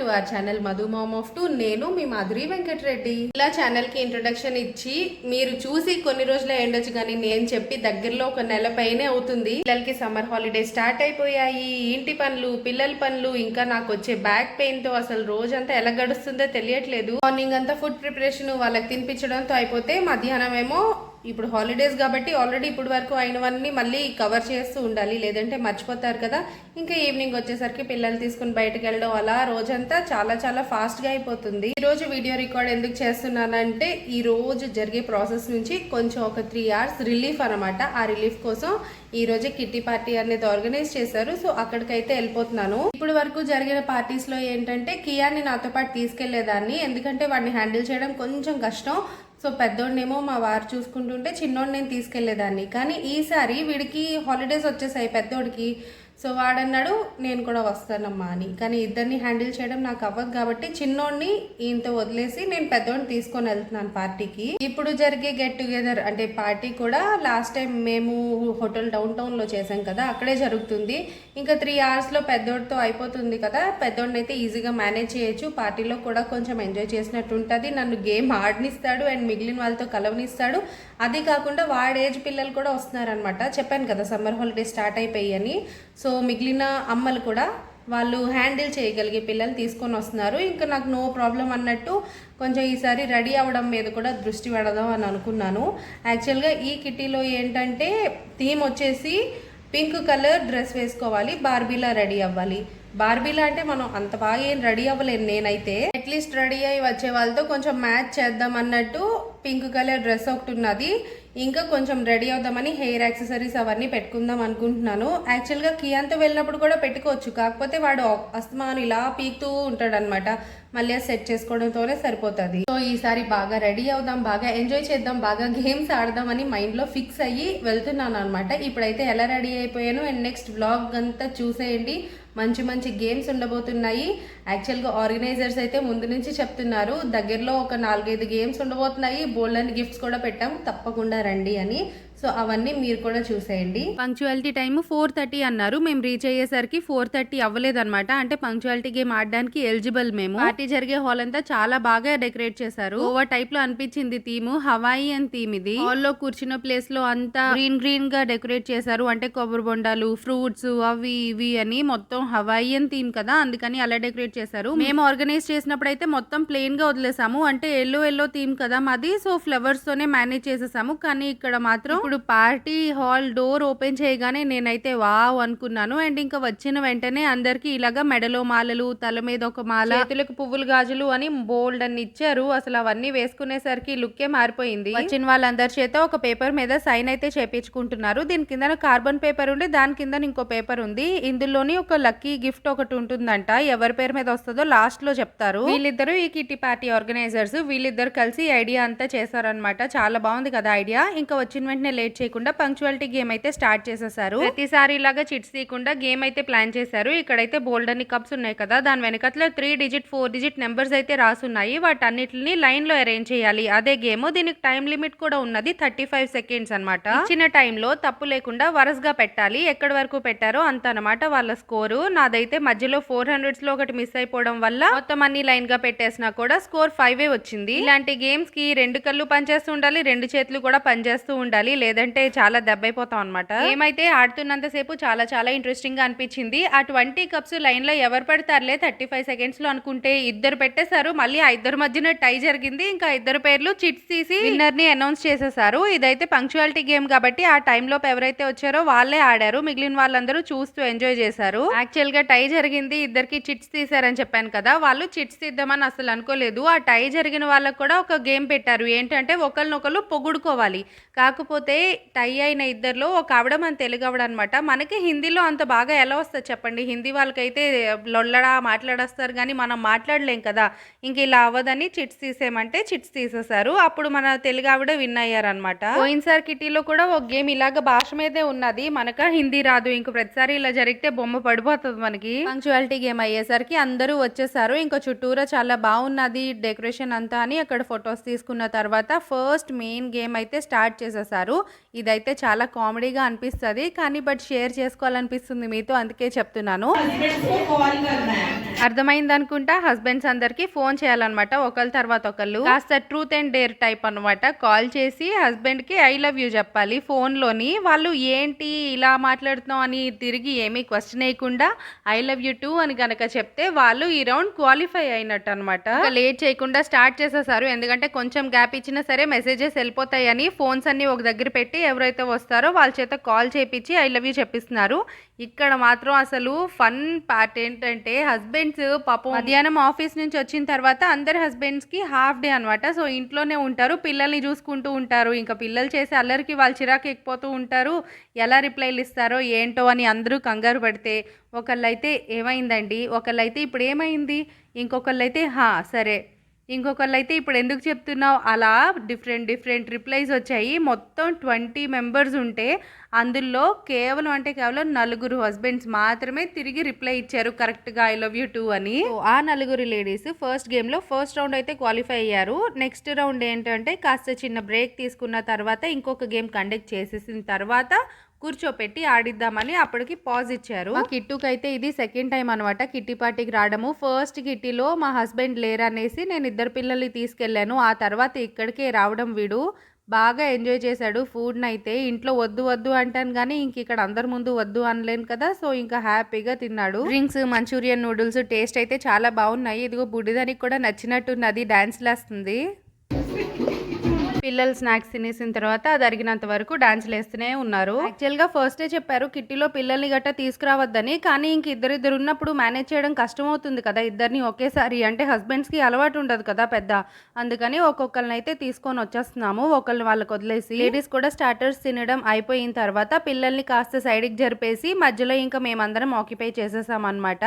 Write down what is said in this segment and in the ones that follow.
To our channel Madhu mom of two నేను మీ మాధురి వెంకటరెడ్డి. ఇలా ఛానల్కి ఇంట్రొడక్షన్ ఇచ్చి మీరు చూసి కొన్ని రోజులు అయ్యొచ్చు కానీ నేను చెప్పి దగ్గరలో ఒక నెల పైనే అవుతుంది. పిల్లలకి సమ్మర్ హాలిడే స్టార్ట్ అయిపోయాయి. ఇంటి పనులు పిల్లల పనులు ఇంకా నాకు వచ్చే బ్యాక్ పెయిన్తో అసలు రోజంతా ఎలా గడుస్తుందో తెలియట్లేదు. మార్నింగ్ అంతా ఫుడ్ ప్రిపరేషన్ వాళ్ళకి తినిపించడంతో అయిపోతే మధ్యాహ్నం ఏమో ఇప్పుడు హాలిడేస్ కాబట్టి ఆల్రెడీ ఇప్పుడు వరకు అయినవన్నీ మళ్ళీ కవర్ చేస్తూ ఉండాలి. లేదంటే మర్చిపోతారు కదా. ఇంకా ఈవినింగ్ వచ్చేసరికి పిల్లలు తీసుకుని బయటకు వెళ్ళడం అలా రోజంతా చాలా చాలా ఫాస్ట్గా అయిపోతుంది. ఈరోజు వీడియో రికార్డ్ ఎందుకు చేస్తున్నానంటే ఈ రోజు జరిగే ప్రాసెస్ నుంచి కొంచెం ఒక త్రీ అవర్స్ రిలీఫ్ అనమాట ఆ రిలీఫ్ కోసం ఈ రోజే కిట్టి పార్టీ అనేది ఆర్గనైజ్ చేశారు. సో అక్కడికైతే వెళ్ళిపోతున్నాను. ఇప్పుడు వరకు జరిగిన పార్టీస్లో ఏంటంటే కియాన్ని నాతో పాటు తీసుకెళ్ళేదాన్ని. ఎందుకంటే వాడిని హ్యాండిల్ చేయడం కొంచెం కష్టం. సో పెద్దోడినేమో మా వారు చూసుకుంటుంటే చిన్నోడు నేను తీసుకెళ్ళేదాన్ని కానీ ఈసారి వీడికి హాలిడేస్ వచ్చేసాయి పెద్దోడికి. సో వాడన్నాడు నేను కూడా వస్తానమ్మా అని. కానీ ఇద్దరిని హ్యాండిల్ చేయడం నాకు అవ్వదు కాబట్టి చిన్నోడిని ఈయనతో వదిలేసి నేను పెద్దోడిని తీసుకొని వెళ్తున్నాను పార్టీకి. ఇప్పుడు జరిగే గెట్ టుగెదర్ అంటే పార్టీ కూడా లాస్ట్ టైం మేము హోటల్ డౌన్ టౌన్లో చేసాం కదా అక్కడే జరుగుతుంది. ఇంకా త్రీ అవర్స్లో పెద్దోడితో అయిపోతుంది కదా పెద్దోడిని అయితే ఈజీగా మేనేజ్ చేయొచ్చు. పార్టీలో కూడా కొంచెం ఎంజాయ్ చేసినట్టు ఉంటుంది నన్ను గేమ్ ఆడనిస్తాడు అండ్ మిగిలిన వాళ్ళతో కలవనిస్తాడు. అది కాకుండా వాడి ఏజ్ పిల్లలు కూడా వస్తున్నారనమాట చెప్పాను కదా సమ్మర్ హాలిడే స్టార్ట్ అయిపోయి అని. సో మిగిలిన అమ్మలు కూడా వాళ్ళు హ్యాండిల్ చేయగలిగే పిల్లలు తీసుకొని వస్తున్నారు. ఇంకా నాకు నో ప్రాబ్లం అన్నట్టు కొంచెం ఈసారి రెడీ అవ్వడం మీద కూడా దృష్టి పెడదాం అని అనుకున్నాను. యాక్చువల్గా ఈ కిటీలో ఏంటంటే థీమ్ వచ్చేసి పింక్ కలర్ డ్రెస్ వేసుకోవాలి బార్బీలా రెడీ అవ్వాలి. బార్బీలా అంటే మనం అంత బాగా ఏం రెడీ అవ్వలేను నేనైతే. అట్లీస్ట్ రెడీ అయ్యి వచ్చే వాళ్ళతో కొంచెం మ్యాచ్ చేద్దాం అన్నట్టు పింక్ కలర్ డ్రెస్ ఒకటి ఉన్నది ఇంకా కొంచెం రెడీ అవుదామని హెయిర్ యాక్సెసరీస్ అవన్నీ పెట్టుకుందాం అనుకుంటున్నాను. యాక్చువల్గా కియాంతో వెళ్ళినప్పుడు కూడా పెట్టుకోవచ్చు. కాకపోతే వాడు అస్తమాను ఇలా పీకుతూ ఉంటాడనమాట మళ్ళీ సెట్ చేసుకోవడంతోనే సరిపోతుంది. సో ఈసారి బాగా రెడీ అవుదాం బాగా ఎంజాయ్ చేద్దాం బాగా గేమ్స్ ఆడదామని మైండ్లో ఫిక్స్ అయ్యి వెళ్తున్నాను అనమాట ఇప్పుడైతే ఎలా రెడీ అయిపోయాను అండ్ నెక్స్ట్ వ్లాగ్ అంతా చూసేయండి. మంచి మంచి గేమ్స్ ఉండబోతున్నాయి. యాక్చువల్గా ఆర్గనైజర్స్ అయితే ముందు నుంచి చెప్తున్నారు దగ్గరలో ఒక నాలుగైదు గేమ్స్ ఉండబోతున్నాయి. బోల్డ్ అండ్ గిఫ్ట్స్ కూడా పెట్టాం తప్పకుండా రండి అని సో అవన్నీ మీరు కూడా చూసేయండి. పంక్చువాలిటీ టైం ఫోర్ థర్టీ అన్నారు. మేము రీచ్ అయ్యేసరికి ఫోర్ థర్టీ అవ్వలేదన్నమాట. అంటే పంక్చువాలిటీ గేమ్ ఆడడానికి ఎలిజిబుల్ మేము. పార్టీ జరిగే హాల్ అంతా చాలా బాగా డెకరేట్ చేశారు. ఓవర్ టైప్లో అనిపించింది థీమ్ హవాయి అని థీమ్ ఇది. హాల్లో కూర్చున్న ప్లేస్లో అంతా గ్రీన్ గ్రీన్గా డెకరేట్ చేశారు. అంటే కొబ్బరి బొండాలు ఫ్రూట్స్ అవి ఇవి అని మొత్తం హవాయియన్ థీమ్ కదా. అందుకని అలా డెకరేట్ చేశారు. మేము ఆర్గనైజ్ చేసినప్పుడు అయితే మొత్తం ప్లెయిన్గా వదిలేసాము. అంటే ఎల్లో ఎల్లో థీమ్ కదా మాది. సో ఫ్లవర్స్ తోనే మేనేజ్ చేసేసాము. కానీ ఇక్కడ మాత్రం ఇప్పుడు పార్టీ హాల్ డోర్ ఓపెన్ చేయగానే నేనైతే వావ్ అనుకున్నాను. అండ్ ఇంకా వచ్చిన వెంటనే అందరికి ఇలాగా మెడలో మాలలు తల మీద ఒక మాల చేతులకు పువ్వులు గాజులు అని బోల్డ్ అని ఇచ్చారు. అసలు అవన్నీ వేసుకునేసరికి లుక్కే మారిపోయింది. వచ్చిన వాళ్ళందరి చేత ఒక పేపర్ మీద సైన్ అయితే చేపించుకుంటున్నారు. దీని కింద కార్బన్ పేపర్ ఉండి దాని కింద ఇంకో పేపర్ ఉంది. ఇందులోని ఒక లక్కీ గిఫ్ట్ ఒకటి ఉంటుందంట. ఎవరి పేరు మీద వస్తుందో లాస్ట్లో చెప్తారు. వీళ్ళిద్దరు ఈ కిట్టి పార్టీ ఆర్గనైజర్స్. వీళ్ళిద్దరు కలిసి ఐడియా అంతా చేశారనమాట చాలా బాగుంది కదా ఐడియా. ఇంకా వచ్చిన వెంటనే లేట్ చేయకుండా పంక్చువాలిటీ గేమ్ అయితే స్టార్ట్ చేసేసారు. ప్రతిసారి ఇలాగా చిట్స్ తీయకుండా గేమ్ అయితే ప్లాన్ చేశారు. ఇక్కడైతే బోల్డ్ అని కప్స్ ఉన్నాయి కదా దాని వెనకట్ల three digit four digit numbers అయితే రాసున్నాయి. వాటన్నిటిని లైన్లో అరేంజ్ చేయాలి. అదే గేమ్ దీనికి టైం లిమిట్ కూడా ఉన్నది థర్టీ ఫైవ్ సెకండ్స్ అనమాట ఇచ్చిన టైంలో తప్పు లేకుండా వరసగా పెట్టాలి. ఎక్కడి వరకు పెట్టారో అంత అనమాట వాళ్ళ స్కోరు నాదైతే మధ్యలో ఫోర్ హండ్రెడ్స్లో ఒకటి మిస్ అయిపోవడం వల్ల మొత్తం అన్ని లైన్గా పెట్టేసినా కూడా స్కోర్ ఫైవ్ వచ్చింది. ఇలాంటి గేమ్స్కి రెండు కళ్ళు పనిచేస్తూ ఉండాలి రెండు చేతులు కూడా పనిచేస్తూ ఉండాలి. లేదంటే చాలా దెబ్బైపోతాం అనమాట ఏమైతే ఆడుతున్నంత సేపు చాలా చాలా ఇంట్రెస్టింగ్గా అనిపించింది. ఆ ట్వంటీ కప్స్ లైన్లో ఎవరు పెడతారులే? థర్టీ ఫైవ్ సెకండ్స్లో అనుకుంటే ఇద్దరు పెట్టేశారు. మళ్ళీ ఆ ఇద్దరు మధ్యన టై జరిగింది. ఇంకా ఇద్దరు పేర్లు చిట్స్ తీసి విన్నర్ని అనౌన్స్ చేసేసారు ఇదైతే పంక్చువాలిటీ గేమ్ కాబట్టి ఆ టైం లోపు ఎవరైతే వచ్చారో వాళ్ళే ఆడారు. మిగిలిన వాళ్ళందరూ చూస్తూ ఎంజాయ్ చేశారు. యాక్చువల్గా టై జరిగింది. ఇద్దరికి చిట్స్ తీసారని చెప్పాను కదా. వాళ్ళు చిట్స్ తీద్దామని అసలు అనుకోలేదు. ఆ టై జరిగిన వాళ్ళకు కూడా ఒక గేమ్ పెట్టారు. ఏంటంటే ఒకరినొకరు పొగుడుకోవాలి. కాకపోతే టై అయిన ఇద్దరిలో ఒక ఆవిడ మన తెలుగు ఆవిడ అనమాట మనకి హిందీలో అంత బాగా ఎలా వస్తుంది చెప్పండి? హిందీ వాళ్ళకైతే లొల్లడా మాట్లాడేస్తారు కానీ మనం మాట్లాడలేం కదా. ఇంక ఇలా అవ్వదని చిట్స్ తీసేయమంటే చిట్స్ తీసేశారు. అప్పుడు మన తెలుగు ఆవిడ విన్ అయ్యారనమాట పోయినసారి కిటీలో కూడా ఒక గేమ్ ఇలాగ భాష మీదే ఉన్నది. మనక హిందీ రాదు. ఇంక ప్రతిసారి ఇలా జరిగితే బొమ్మ పడిపోతుంది మనకి. పంక్చువాలిటీ గేమ్ అయ్యేసరికి అందరూ వచ్చేసారు. ఇంకా చుట్టూరా చాలా బాగున్నది డెకరేషన్ అంతా అని అక్కడ ఫొటోస్ తీసుకున్న తర్వాత ఫస్ట్ మెయిన్ గేమ్ అయితే స్టార్ట్ చేసేసారు. ఇదైతే చాలా కామెడీగా అనిపిస్తుంది. కానీ బట్ షేర్ చేసుకోవాలనిపిస్తుంది మీతో అందుకే చెప్తున్నాను. అర్థమైంది అనుకుంటా హస్బెండ్స్ అందరికి ఫోన్ చేయాలన్నమాట. ఒకళ్ళ తర్వాత ఒకళ్ళు. కాస్త ట్రూత్ అండ్ డేర్ టైప్ అనమాట కాల్ చేసి హస్బెండ్కి ఐ లవ్ యూ చెప్పాలి ఫోన్లోని వాళ్ళు ఏంటి ఇలా మాట్లాడుతున్నావు అని తిరిగి ఏమీ క్వశ్చన్ వేయకుండా ఐ లవ్ యూ టూ అని కనుక చెప్తే వాళ్ళు ఈ రౌండ్ క్వాలిఫై అయినట్టు అనమాట లేట్ చేయకుండా స్టార్ట్ చేసేసారు. ఎందుకంటే కొంచెం గ్యాప్ ఇచ్చినా సరే మెసేజెస్ వెళ్ళిపోతాయని ఫోన్స్ అన్ని ఒక దగ్గర పెట్టి ఎవరైతే వస్తారో వాళ్ళ చేత కాల్ చేపించి ఐ లవ్ యూ చెప్పిస్తున్నారు. ఇక్కడ మాత్రం అసలు ఫన్ పార్ట్ ఏంటంటే హస్బెండ్స్ పాపం మధ్యాహ్నం ఆఫీస్ నుంచి వచ్చిన తర్వాత అందరి హస్బెండ్స్కి హాఫ్ డే అనమాట సో ఇంట్లోనే ఉంటారు. పిల్లల్ని చూసుకుంటూ ఉంటారు. ఇంకా పిల్లలు చేసే అల్లరికి వాళ్ళు చిరాకు ఎక్కిపోతూ ఉంటారు. ఎలా రిప్లైలు ఇస్తారో ఏంటో అని అందరూ కంగారు పడితే ఒకళ్ళైతే ఏమైందండి? ఒకళ్ళైతే ఇప్పుడు ఏమైంది? ఇంకొకళ్ళైతే హా సరే. ఇంకొకళ్ళు అయితే ఇప్పుడు ఎందుకు చెప్తున్నావు? అలా డిఫరెంట్ డిఫరెంట్ రిప్లైస్ వచ్చాయి. మొత్తం ట్వంటీ మెంబర్స్ ఉంటే అందులో కేవలం అంటే కేవలం నలుగురు హస్బెండ్స్ మాత్రమే తిరిగి రిప్లై ఇచ్చారు. కరెక్ట్గా ఐ లవ్ యూ టూ అని. ఆ నలుగురు లేడీస్ ఫస్ట్ గేమ్లో ఫస్ట్ రౌండ్ అయితే క్వాలిఫై అయ్యారు. నెక్స్ట్ రౌండ్ ఏంటంటే కాస్త చిన్న బ్రేక్ తీసుకున్న తర్వాత ఇంకొక గేమ్ కండక్ట్ చేసేసిన తర్వాత కూర్చోపెట్టి ఆడిద్దామని అప్పటికి పాజ్ ఇచ్చారు. మా కిట్టుకి అయితే ఇది సెకండ్ టైం అనమాట కిట్టి పార్టీకి రావడము. ఫస్ట్ కిట్టిలో మా హస్బెండ్ లేరనేసి నేను ఇద్దరు పిల్లల్ని తీసుకెళ్ళాను. ఆ తర్వాత ఇక్కడికే రావడం వీడు. బాగా ఎంజాయ్ చేశాడు. ఫుడ్ని అయితే ఇంట్లో వద్దు వద్దు అంటాను కానీ ఇంక ఇక్కడ అందరి ముందు వద్దు అనలేను కదా. సో ఇంకా హ్యాపీగా తిన్నాడు. డ్రింక్స్ మంచూరియన్ నూడిల్స్ టేస్ట్ అయితే చాలా బాగున్నాయి. ఇదిగో బుడిదానికి కూడా నచ్చినట్టున్నది. డాన్స్ లేస్తుంది పిల్లలు స్నాక్స్ తినేసిన తర్వాత అది అరిగినంత వరకు డాన్స్లు వేస్తూనే ఉన్నారు. యాక్చువల్గా డే చెప్పారు కిట్టిలో పిల్లల్ని గట్ట తీసుకురావద్దని కానీ ఇంక ఇద్దరిద్దరు ఉన్నప్పుడు మేనేజ్ చేయడం కష్టం అవుతుంది కదా ఇద్దరిని ఒకేసారి అంటే హస్బెండ్స్కి అలవాటు ఉండదు కదా పెద్ద. అందుకని ఒక్కొక్కరిని అయితే తీసుకొని వచ్చేస్తున్నాము ఒకళ్ళని వాళ్ళకి వదిలేసి. లేడీస్ కూడా స్టార్టర్స్ తినడం అయిపోయిన తర్వాత పిల్లల్ని కాస్త సైడ్కి జరిపేసి మధ్యలో ఇంకా మేమందరం ఆక్యుపై చేసేసాం అనమాట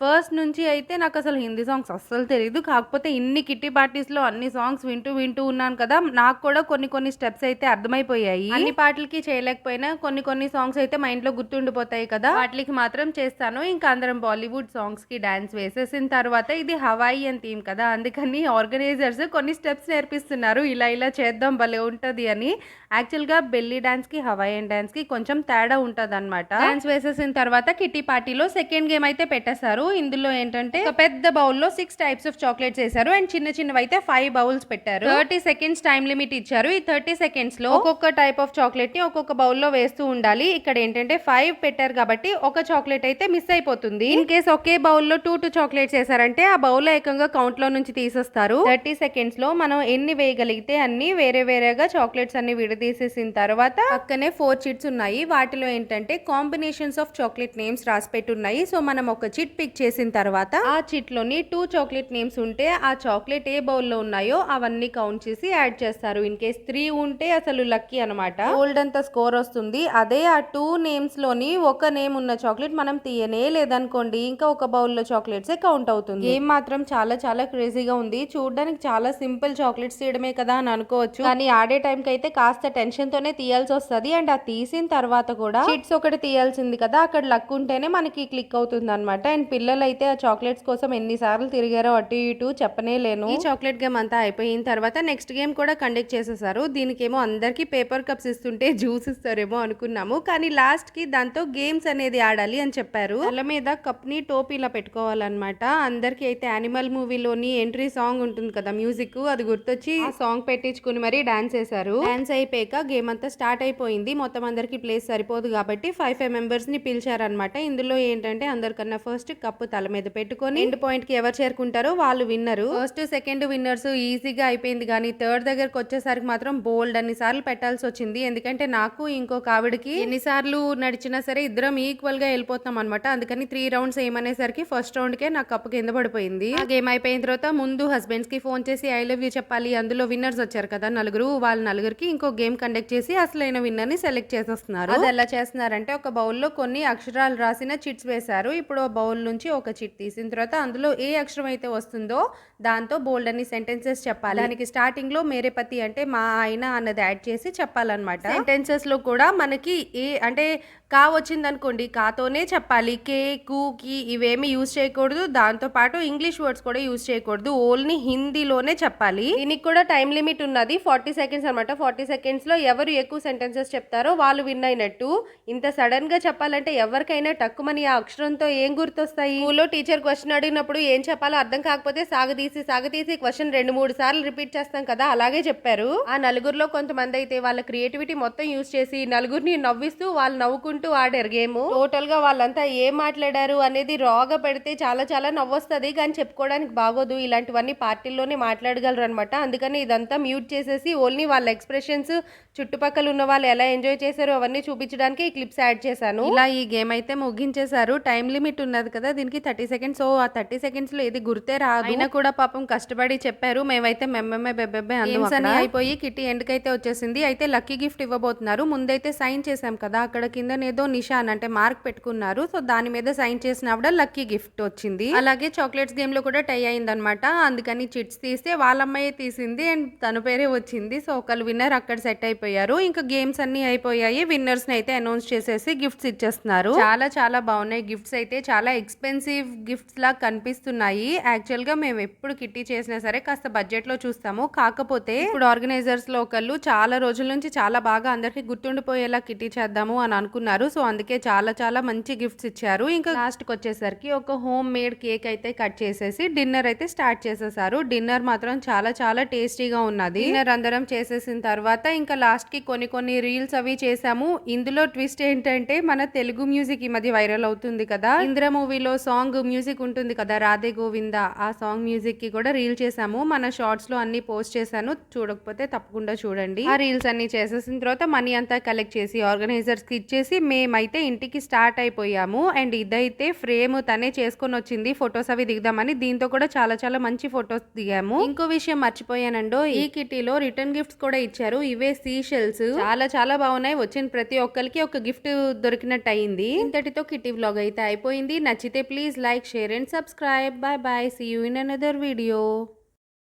ఫస్ట్ నుంచి అయితే నాకు అసలు హిందీ సాంగ్స్ అస్సలు తెలియదు కాకపోతే ఇన్ని కిట్టి పార్టీస్లో అన్ని సాంగ్స్ వింటూ వింటూ ఉన్నాను కదా నాకు కూడా కొన్ని కొన్ని స్టెప్స్ అయితే అర్థమైపోయాయి. అన్ని పాటలకి చేయలేకపోయినా కొన్ని కొన్ని సాంగ్స్ అయితే మైండ్లో గుర్తుండిపోతాయి కదా. వాటికి మాత్రం చేస్తాను. ఇంకా అందరం బాలీవుడ్ సాంగ్స్కి డ్యాన్స్ వేసేసిన తర్వాత ఇది హవాయి అని థీమ్ కదా. అందుకని ఆర్గనైజర్స్ కొన్ని స్టెప్స్ నేర్పిస్తున్నారు. ఇలా ఇలా చేద్దాం భలే ఉంటుంది అని. యాక్చువల్గా బెల్లీ డ్యాన్స్కి కి హవాయియన్ డ్యాన్స్కి కొంచెం తేడా ఉంటుంది అనమాట డ్యాన్స్ వేసేసిన తర్వాత కిట్టి పార్టీలో సెకండ్ గేమ్ అయితే పెట్టేశారు. ఇందులో ఏంటంటే ఒక పెద్ద బౌల్లో సిక్స్ టైప్స్ ఆఫ్ చాక్లెట్స్ వేశారు. అండ్ చిన్న చిన్నవి అయితే ఫైవ్ బౌల్స్ పెట్టారు. థర్టీ సెకండ్స్ టైం లిమిట్ ఇచ్చారు. ఈ థర్టీ సెకండ్స్లో ఒక్కొక్క టైప్ ఆఫ్ చాక్లెట్ని ఒక్కొక్క బౌల్లో వేస్తూ ఉండాలి. ఇక్కడ ఏంటంటే ఫైవ్ పెట్టారు కాబట్టి ఒక చాక్లెట్ అయితే మిస్ అయిపోతుంది. ఇన్ కేస్ ఒకే బౌల్లో టూ టూ చాక్లెట్స్ వేసారంటే ఆ బౌల్లో ఏకంగా కౌంట్లో నుంచి తీసేస్తారు. థర్టీ సెకండ్స్లో మనం ఎన్ని వేయగలిగితే అన్ని వేరే వేరేగా చాక్లెట్స్ అన్ని విడదీసేసిన తర్వాత పక్కనే ఫోర్ చిట్స్ ఉన్నాయి. వాటిలో ఏంటంటే కాంబినేషన్స్ ఆఫ్ చాక్లెట్ నేమ్స్ రాసి పెట్టున్నాయి సో మనం ఒక చిట్ పిక్ చేసిన తర్వాత ఆ చిట్లోని టూ చాక్లెట్ నేమ్స్ ఉంటే ఆ చాక్లెట్ ఏ బౌల్లో ఉన్నాయో అవన్నీ కౌంట్ చేసి యాడ్ చేస్తారు. ఇన్ కేస్ త్రీ ఉంటే అసలు లక్కీ అనమాట గోల్డ్ అంత స్కోర్ వస్తుంది. అదే ఆ టూ నేమ్స్లోని ఒక నేమ్ ఉన్న చాక్లెట్ మనం తీయనే లేదనుకోండి ఇంకా ఒక బౌల్లో చాక్లెట్స్ కౌంట్ అవుతుంది. గేమ్ మాత్రం చాలా చాలా క్రేజీగా ఉంది. చూడడానికి చాలా సింపుల్ చాక్లెట్స్ తీయడమే కదా అని అనుకోవచ్చు. కానీ ఆడే టైం కి అయితే కాస్త టెన్షన్ తోనే తీయాల్సి వస్తుంది. అండ్ ఆ తీసిన తర్వాత కూడా చిట్స్ ఒకటి తీయాల్సింది కదా. అక్కడ లక్ ఉంటేనే మనకి క్లిక్ అవుతుంది అనమాట అండ్ పిల్లలు అయితే ఆ చాక్లెట్స్ కోసం ఎన్నిసార్లు తిరిగారో అటు ఇటు చెప్పనే లేను. ఈ చాక్లెట్ గేమ్ అంతా అయిపోయిన తర్వాత నెక్స్ట్ గేమ్ కూడా కండక్ట్ చేసేసారు. దీనికేమో అందరికీ పేపర్ కప్స్ ఇస్తుంటే జ్యూస్ ఇస్తారేమో అనుకున్నాము. కానీ లాస్ట్కి దాంతో గేమ్స్ అనేది ఆడాలి అని చెప్పారు. తల మీద కప్ని టోపీ ఇలా పెట్టుకోవాలన్నమాట. అందరికి అయితే యానిమల్ మూవీలోని ఎంట్రీ సాంగ్ ఉంటుంది కదా మ్యూజిక్ అది గుర్తొచ్చి సాంగ్ పెట్టించుకుని మరీ డాన్స్ వేశారు. డాన్స్ అయిపోయాక గేమ్ అంతా స్టార్ట్ అయిపోయింది. మొత్తం అందరికి ప్లేస్ సరిపోదు కాబట్టి ఫైవ్ ఫైవ్ మెంబర్స్ని పిలిచారనమాట ఇందులో ఏంటంటే అందరికన్నా ఫస్ట్ కప్ కప్పు తల మీద పెట్టుకొని ఎండ్ పాయింట్కి ఎవరు చేరుకుంటారో వాళ్ళు విన్నరు. ఫస్ట్ సెకండ్ విన్నర్స్ ఈజీగా అయిపోయింది కానీ థర్డ్ దగ్గరకు వచ్చేసరికి మాత్రం బోల్డ్ అన్ని సార్లు పెట్టాల్సి వచ్చింది. ఎందుకంటే నాకు ఇంకొక ఆవిడకి ఎన్నిసార్లు నడిచినా సరే ఇద్దరం ఈక్వల్గా వెళ్ళిపోతాం అనమాట అందుకని త్రీ రౌండ్స్ ఏమనేసరికి ఫస్ట్ రౌండ్ కే నాకు కప్పు కింద పడిపోయింది. ఆ గేమ్ అయిపోయిన తర్వాత ముందు హస్బెండ్స్కి ఫోన్ చేసి ఐ లవ్ యూ చెప్పాలి. అందులో విన్నర్స్ వచ్చారు కదా నలుగురు వాళ్ళ నలుగురికి ఇంకో గేమ్ కండక్ట్ చేసి అసలైన విన్నర్ని సెలెక్ట్ చేసేస్తున్నారు. అది ఎలా చేస్తున్నారంటే ఒక బౌల్లో కొన్ని అక్షరాలు రాసిన చిట్స్ వేశారు. ఇప్పుడు ఆ బౌల్ నుంచి ఒక చిట్ తీసిన తర్వాత అందులో ఏ అక్షరం అయితే వస్తుందో దాంతో బోల్డ్ అని సెంటెన్సెస్ చెప్పాలి. దానికి స్టార్టింగ్లో మేరే పతి అంటే మా ఆయన అన్నది యాడ్ చేసి చెప్పాలన్నమాట. సెంటెన్సెస్లో కూడా మనకి ఏ అంటే కా వచ్చింది అనుకోండి కాతోనే చెప్పాలి. కే కు కి ఇవేమి యూజ్ చేయకూడదు. దాంతో పాటు ఇంగ్లీష్ వర్డ్స్ కూడా యూజ్ చేయకూడదు. ఓన్లీ హిందీలోనే చెప్పాలి. దీనికి కూడా టైం లిమిట్ ఉన్నది. ఫార్టీ సెకండ్స్ అనమాట ఫార్టీ సెకండ్స్లో ఎవరు ఎక్కువ సెంటెన్సెస్ చెప్తారో వాళ్ళు విన్ అయినట్టు. ఇంత సడన్గా చెప్పాలంటే ఎవరికైనా టక్కుమని ఆ అక్షరంతో ఏం గుర్తొస్తాయి? స్కూల్లో టీచర్ క్వశ్చన్ అడిగినప్పుడు ఏం చెప్పాలో అర్థం కాకపోతే సాగదీసి సాగదీసి క్వశ్చన్ రెండు మూడు సార్లు రిపీట్ చేస్తాం కదా అలాగే చెప్పారు. ఆ నలుగురిలో కొంతమంది అయితే వాళ్ళ క్రియేటివిటీ మొత్తం యూజ్ చేసి నలుగురిని నవ్విస్తూ వాళ్ళు నవ్వుకుంటూ ఆడారు గేమ్. టోటల్గా వాళ్ళంతా ఏం మాట్లాడారు అనేది రాగా పెడితే చాలా చాలా నవ్వొస్తుంది కానీ చెప్పుకోవడానికి బాగోదు. ఇలాంటివన్నీ పార్టీల్లోనే మాట్లాడగలరు అనమాట అందుకని ఇదంతా మ్యూట్ చేసేసి ఓన్లీ వాళ్ళ ఎక్స్ప్రెషన్స్ చుట్టుపక్కల ఉన్న వాళ్ళు ఎలా ఎంజాయ్ చేశారో అవన్నీ చూపించడానికి ఈ క్లిప్స్ యాడ్ చేశాను. ఇలా ఈ గేమ్ అయితే ముగించేశారు. టైం లిమిట్ ఉన్నది కదా దీనికి థర్టీ సెకండ్స్. సో ఆ థర్టీ సెకండ్స్లో ఏది గుర్తే రాదు. అయినా కూడా పాపం కష్టపడి చెప్పారు. మేమైతే మెమ్మెమ్మే బెబ్బెబ్బే అని అయిపోయి కిట్టి ఎండ్కి అయితే వచ్చేసింది. అయితే లక్కీ గిఫ్ట్ ఇవ్వబోతున్నారు. ముందైతే సైన్ చేసాం కదా అక్కడ కింద ఏదో నిషాన్ అంటే మార్క్ పెట్టుకున్నారు. సో దాని మీద సైన్ చేసినప్పుడు లక్కీ గిఫ్ట్ వచ్చింది. అలాగే చాక్లెట్స్ గేమ్లో కూడా టై అయిందనమాట అందుకని చిట్స్ తీస్తే వాళ్ళ అమ్మాయి తీసింది అండ్ తన పేరే వచ్చింది. సో ఒకళ్ళు విన్నర్ అక్కడ సెట్ అయిపోయారు. ఇంకా గేమ్స్ అన్ని అయిపోయాయి. విన్నర్స్ని అయితే అనౌన్స్ చేసేసి గిఫ్ట్స్ ఇచ్చేస్తున్నారు. చాలా చాలా బాగున్నాయి. గిఫ్ట్స్ అయితే చాలా ఎక్స్పెన్సివ్ గిఫ్ట్స్ లా కనిపిస్తున్నాయి. యాక్చువల్గా మేము ఎప్పుడు కిట్టి చేసినా సరే కాస్త బడ్జెట్లో చూస్తాము. కాకపోతే ఇప్పుడు ఆర్గనైజర్స్లో ఒకళ్ళు చాలా రోజుల నుంచి చాలా బాగా అందరికి గుర్తుండిపోయేలా కిట్టి చేద్దాము అని అనుకున్నారు. సో అందుకే చాలా చాలా మంచి గిఫ్ట్స్ ఇచ్చారు. ఇంకా లాస్ట్కి వచ్చేసరికి ఒక హోమ్ మేడ్ కేక్ అయితే కట్ చేసేసి డిన్నర్ అయితే స్టార్ట్ చేసేసారు. డిన్నర్ మాత్రం చాలా చాలా టేస్టీగా ఉన్నది. డిన్నర్ అందరం చేసేసిన తర్వాత ఇంకా లాస్ట్ కి కొన్ని కొన్ని రీల్స్ అవి చేసాము ఇందులో ట్విస్ట్ ఏంటంటే మన తెలుగు మ్యూజిక్ ఈ మధ్య వైరల్ అవుతుంది కదా. ఇంద్ర మూవీలో సాంగ్ మ్యూజిక్ ఉంటుంది కదా రాధే గోవింద. ఆ సాంగ్ మ్యూజిక్కి కూడా రీల్ చేసాము మన షార్ట్స్లో అన్ని పోస్ట్ చేశాను. చూడకపోతే తప్పకుండా చూడండి. ఆ రీల్స్ అన్ని చేసేసిన తర్వాత మనీ అంతా కలెక్ట్ చేసి ఆర్గనైజర్స్కి ఇచ్చేసి మేమైతే ఇంటికి స్టార్ట్ అయిపోయాము. అండ్ ఇదైతే ఫ్రేమ్ తనే చేసుకొని వచ్చింది. ఫొటోస్ అవి దిగుదామని దీంతో కూడా చాలా చాలా మంచి ఫొటోస్ దిగాము. ఇంకో విషయం మర్చిపోయానండో ఈ కిటీలో రిటర్న్ గిఫ్ట్స్ కూడా ఇచ్చారు. ఇవే సీ షెల్స్ చాలా చాలా బాగున్నాయి. వచ్చిన ప్రతి ఒక్కరికి ఒక గిఫ్ట్ దొరికినట్టు అయింది ఇంతటితో కిటీ వ్లాగ్ అయితే అయిపోయింది. నచ్చితే please like share and subscribe. Bye bye. See you in another video